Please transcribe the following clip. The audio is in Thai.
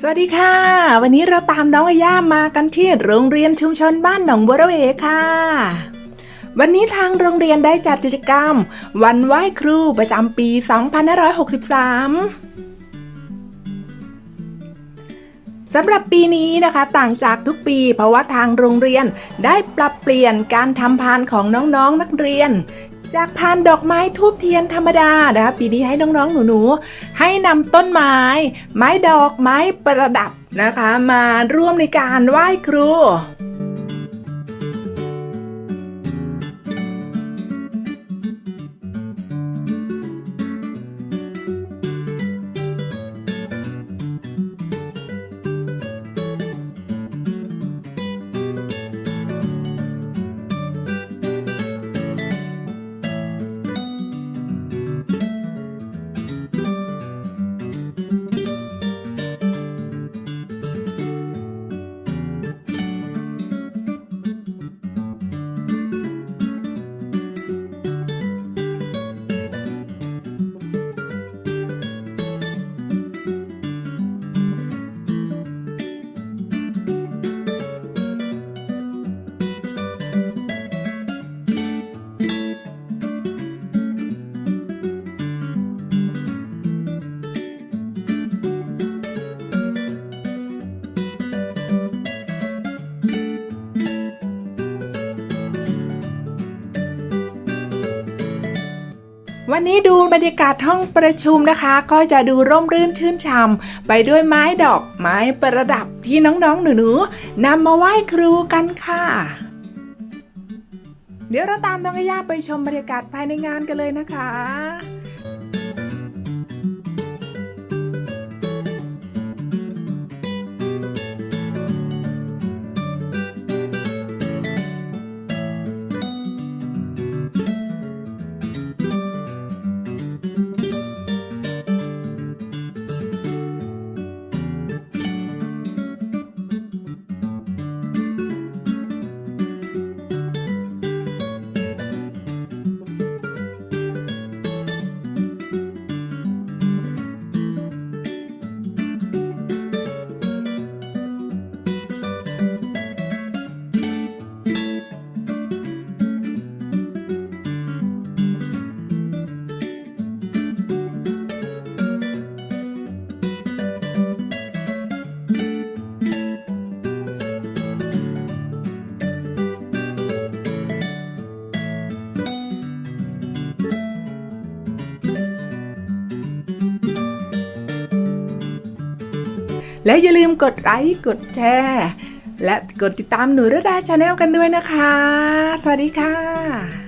สวัสดีค่ะ วันนี้เราตามน้องอาย่ามากันที่โรงเรียนชุมชนบ้านหนองบัวระเวค่ะ วันนี้ทางโรงเรียนได้จัดกิจกรรม วันไหว้ครูประจำปี 2563 สำหรับปีนี้นะคะต่างจากทุกปี เพราะว่าทางโรงเรียนได้ปรับเปลี่ยนการทำพานของน้องๆนนักเรียน จากพานดอกไม้ทูบเทียนธรรมดานะคะปีนี้ให้น้องๆ หนูๆ ให้นำต้นไม้ ไม้ดอกไม้ประดับนะคะ มาร่วมในการไหว้ครู วันนี้ดูบรรยากาศห้องประชุมนะคะ ก็จะดูร่มรื่นชื่นช่ำไปด้วยไม้ดอกไม้ประดับที่น้องๆหนูๆนำมาไหว้ครูกันค่ะ เดี๋ยวเราตามน้องย่าไปชมบรรยากาศภายในงานกันเลยนะคะ แล้วอย่าลืมกดไลค์กดแชร์และกดติดตามหนูระดาชาแนลกันด้วยนะคะ สวัสดีค่ะ